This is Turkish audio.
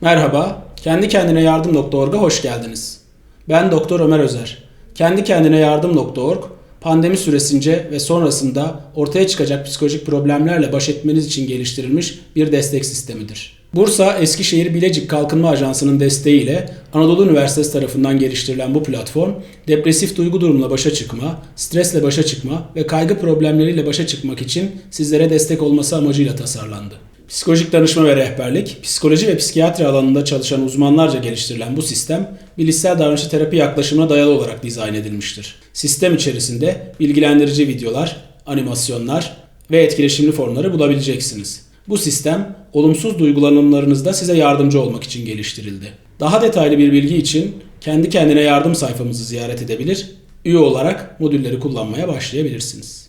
Merhaba, kendi kendine yardım.org'a hoş geldiniz. Ben Doktor Ömer Özer. Kendi kendine yardım.org, pandemi süresince ve sonrasında ortaya çıkacak psikolojik problemlerle baş etmeniz için geliştirilmiş bir destek sistemidir. Bursa Eskişehir Bilecik Kalkınma Ajansı'nın desteğiyle Anadolu Üniversitesi tarafından geliştirilen bu platform, depresif duygu durumla başa çıkma, stresle başa çıkma ve kaygı problemleriyle başa çıkmak için sizlere destek olması amacıyla tasarlandı. Psikolojik danışma ve rehberlik, psikoloji ve psikiyatri alanında çalışan uzmanlarca geliştirilen bu sistem, bilişsel davranışçı terapi yaklaşımına dayalı olarak dizayn edilmiştir. Sistem içerisinde bilgilendirici videolar, animasyonlar ve etkileşimli formları bulabileceksiniz. Bu sistem, olumsuz duygulanımlarınızda size yardımcı olmak için geliştirildi. Daha detaylı bir bilgi için kendi kendine yardım sayfamızı ziyaret edebilir, üye olarak modülleri kullanmaya başlayabilirsiniz.